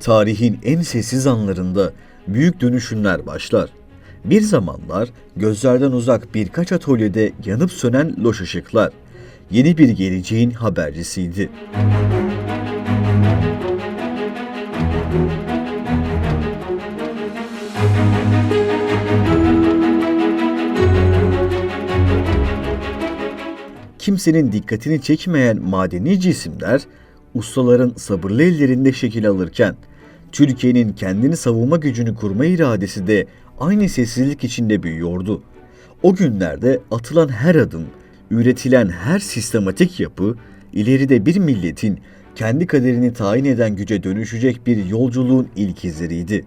Tarihin en sessiz anlarında büyük dönüşümler başlar. Bir zamanlar gözlerden uzak birkaç atölyede yanıp sönen loş ışıklar yeni bir geleceğin habercisiydi. kimsenin dikkatini çekmeyen madeni cisimler ustaların sabırlı ellerinde şekil alırken Türkiye'nin kendini savunma gücünü kurma iradesi de aynı sessizlik içinde büyüyordu. O günlerde atılan her adım, üretilen her sistematik yapı ileride bir milletin kendi kaderini tayin eden güce dönüşecek bir yolculuğun ilk izleriydi.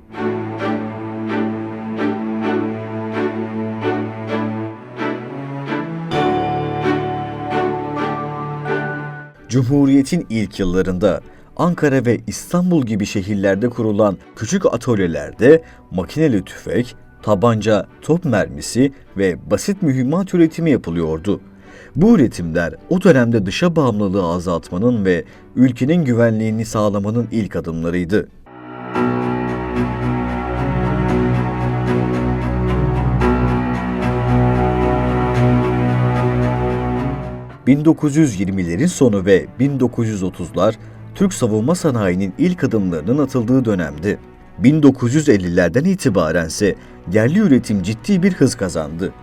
Cumhuriyet'in ilk yıllarında Ankara ve İstanbul gibi şehirlerde kurulan küçük atölyelerde makineli tüfek, tabanca, top mermisi ve basit mühimmat üretimi yapılıyordu. Bu üretimler o dönemde dışa bağımlılığı azaltmanın ve ülkenin güvenliğini sağlamanın ilk adımlarıydı. 1920'lerin sonu ve 1930'lar Türk savunma sanayinin ilk adımlarının atıldığı dönemdi. 1950'lerden itibaren ise yerli üretim ciddi bir hız kazandı.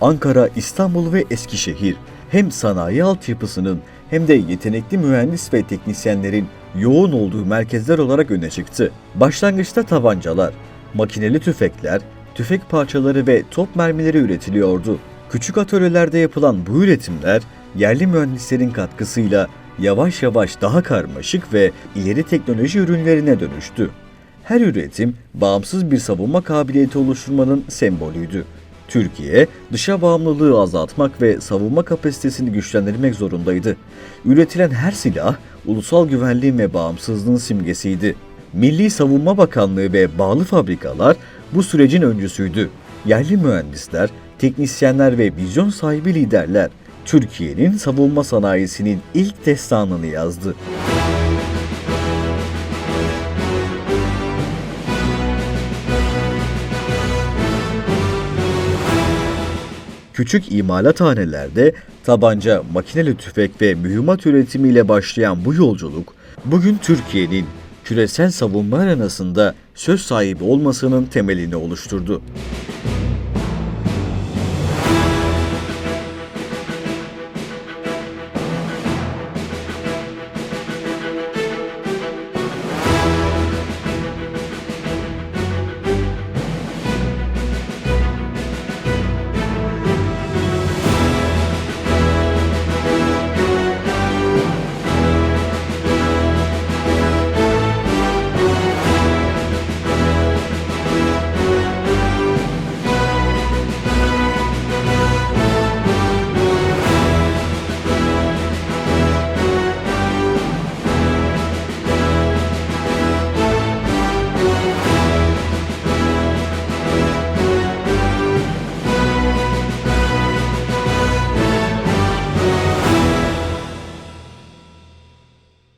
Ankara, İstanbul ve Eskişehir hem sanayi altyapısının hem de yetenekli mühendis ve teknisyenlerin yoğun olduğu merkezler olarak öne çıktı. Başlangıçta tabancalar, makineli tüfekler, tüfek parçaları ve top mermileri üretiliyordu. Küçük atölyelerde yapılan bu üretimler yerli mühendislerin katkısıyla yavaş yavaş daha karmaşık ve ileri teknoloji ürünlerine dönüştü. Her üretim bağımsız bir savunma kabiliyeti oluşturmanın sembolüydü. Türkiye, dışa bağımlılığı azaltmak ve savunma kapasitesini güçlendirmek zorundaydı. Üretilen her silah, ulusal güvenliğin ve bağımsızlığın simgesiydi. Milli Savunma Bakanlığı ve bağlı fabrikalar bu sürecin öncüsüydü. Yerli mühendisler, teknisyenler ve vizyon sahibi liderler, Türkiye'nin savunma sanayisinin ilk destanını yazdı. Küçük imalathanelerde tabanca, makineli tüfek ve mühimmat üretimiyle başlayan bu yolculuk, bugün Türkiye'nin küresel savunma arenasında söz sahibi olmasının temelini oluşturdu.